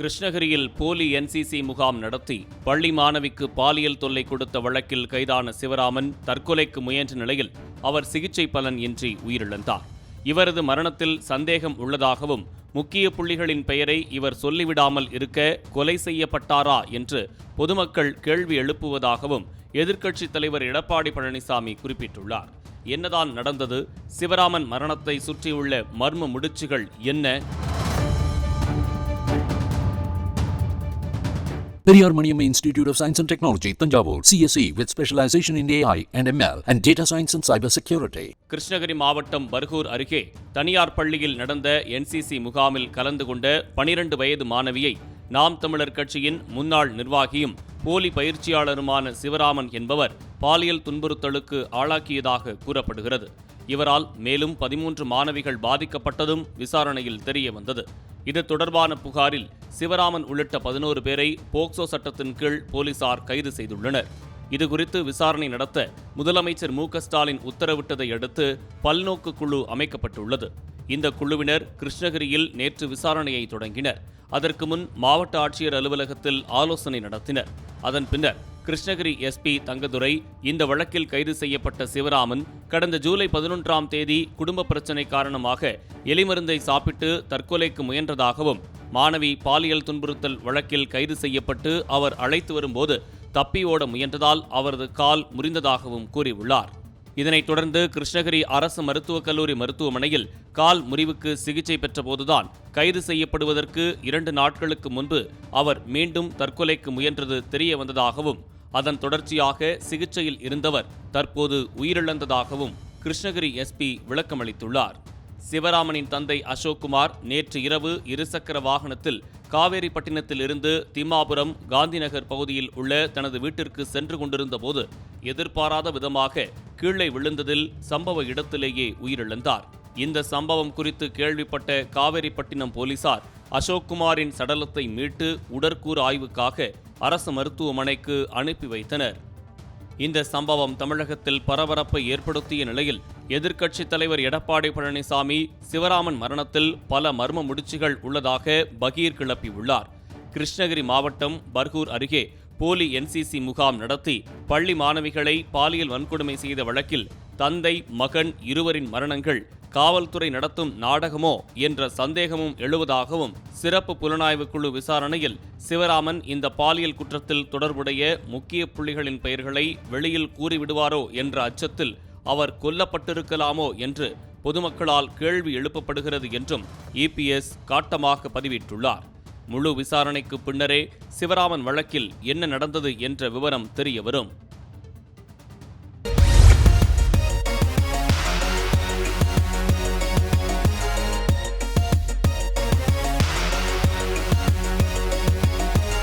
கிருஷ்ணகிரியில் போலி என்சிசி முகாம் நடத்தி பள்ளி மாணவிக்கு பாலியல் தொல்லை கொடுத்த வழக்கில் கைதான சிவராமன் தற்கொலைக்கு முயன்ற நிலையில் அவர் சிகிச்சை பலன் இன்றி உயிரிழந்தார். இவரது மரணத்தில் சந்தேகம் உள்ளதாகவும் முக்கிய புள்ளிகளின் பெயரை இவர் சொல்லிவிடாமல் இருக்க கொலை செய்யப்பட்டாரா என்று பொதுமக்கள் கேள்வி எழுப்புவதாகவும் எதிர்க்கட்சித் தலைவர் எடப்பாடி பழனிசாமி குறிப்பிட்டுள்ளார். என்னதான் நடந்தது சிவராமன் மரணத்தை சுற்றியுள்ள மர்ம முடிச்சுகள் என்ன? Periyar Maniam institute of science and technology Thanjavur CSE with specialization in AI and ML and data science and cyber security Krishnagiri மாவட்டம் பர்கூர் அருகே தனியார் பள்ளியில் நடந்த என்சிசி முகாமில் கலந்து கொண்ட பனிரண்டு வயது மாணவியை நாம் தமிழர் கட்சியின் முன்னாள் நிர்வாகியும் போலி பயிற்சியாளருமான சிவராமன் என்பவர் பாலியல் துன்புறுத்தலுக்கு ஆளாக்கியதாக கூறப்படுகிறது. இவரால் மேலும் பதிமூன்று மாணவிகள் பாதிக்கப்பட்டதும் விசாரணையில் தெரிய வந்தது. இது தொடர்பான புகாரில் சிவராமன் உள்ளிட்ட பதினோரு பேரை போக்சோ சட்டத்தின் கீழ் போலீசார் கைது செய்துள்ளனர். இதுகுறித்து விசாரணை நடத்த முதலமைச்சர் மு ஸ்டாலின் உத்தரவிட்டதை அடுத்து பல்நோக்கு குழு அமைக்கப்பட்டுள்ளது. இந்த குழுவினர் கிருஷ்ணகிரியில் நேற்று விசாரணையை தொடங்கினர். அதற்கு முன் மாவட்ட ஆட்சியர் அலுவலகத்தில் ஆலோசனை நடத்தினர். அதன் பின்னர் கிருஷ்ணகிரி எஸ்பி தங்கதுரை இந்த வழக்கில் கைது செய்யப்பட்ட சிவராமன் கடந்த ஜூலை பதினொன்றாம் தேதி குடும்ப பிரச்சினை காரணமாக எலிமருந்தை சாப்பிட்டு தற்கொலைக்கு முயன்றதாகவும் மாணவி பாலியல் துன்புறுத்தல் வழக்கில் கைது செய்யப்பட்டு அவர் அழைத்து வரும்போது தப்பி ஓட முயன்றதால் அவரது கால் முறிந்ததாகவும் கூறியுள்ளார். இதனைத் தொடர்ந்து கிருஷ்ணகிரி அரசு மருத்துவக் கல்லூரி மருத்துவமனையில் கால் முறிவுக்கு சிகிச்சை பெற்றபோதுதான் கைது செய்யப்படுவதற்கு இரண்டு நாட்களுக்கு முன்பு அவர் மீண்டும் தற்கொலைக்கு முயன்றது தெரிய வந்ததாகவும் அதன் தொடர்ச்சியாக சிகிச்சையில் இருந்தவர் தற்போது உயிரிழந்ததாகவும் கிருஷ்ணகிரி எஸ்பி விளக்கமளித்துள்ளார். சிவராமனின் தந்தை அசோக்குமார் நேற்று இரவு இருசக்கர வாகனத்தில் காவேரிப்பட்டினத்தில் இருந்து திம்மாபுரம் காந்திநகர் பகுதியில் உள்ள தனது வீட்டிற்கு சென்று கொண்டிருந்த போது எதிர்பாராத விதமாக கீழே விழுந்ததில் சம்பவ இடத்திலேயே உயிரிழந்தார். இந்த சம்பவம் குறித்து கேள்விப்பட்ட காவேரிப்பட்டினம் போலீசார் அசோக்குமாரின் சடலத்தை மீட்டு உடற்கூறு ஆய்வுக்காக அரசு மருத்துவமனைக்கு அனுப்பி வைத்தனர். இந்த சம்பவம் தமிழகத்தில் பரபரப்பை ஏற்படுத்திய நிலையில் எதிர்க்கட்சித் தலைவர் எடப்பாடி பழனிசாமி சிவராமன் மரணத்தில் பல மர்ம முடிச்சுகள் உள்ளதாக பகீர் கிளப்பியுள்ளார். கிருஷ்ணகிரி மாவட்டம் பர்கூர் அருகே போலி என்சிசி முகாம் நடத்தி பள்ளி மாணவிகளை பாலியல் வன்கொடுமை செய்த வழக்கில் தந்தை மகன் இருவரின் மரணங்கள் காவல்துறை நடத்தும் நாடகமோ என்ற சந்தேகமும் எழுவதாகவும் சிறப்பு புலனாய்வு குழு விசாரணையில் சிவராமன் இந்த பாலியல் குற்றத்தில் தொடர்புடைய முக்கிய புள்ளிகளின் பெயர்களை வெளியில் கூறிவிடுவாரோ என்ற அச்சத்தில் அவர் கொல்லப்பட்டிருக்கலாமோ என்று பொதுமக்களால் கேள்வி எழுப்பப்படுகிறது என்றும் இபிஎஸ் காட்டமாக பதிவிட்டுள்ளார். முழு விசாரணைக்கு பின்னரே சிவராமன் வழக்கில் என்ன நடந்தது என்ற விவரம் தெரியவரும்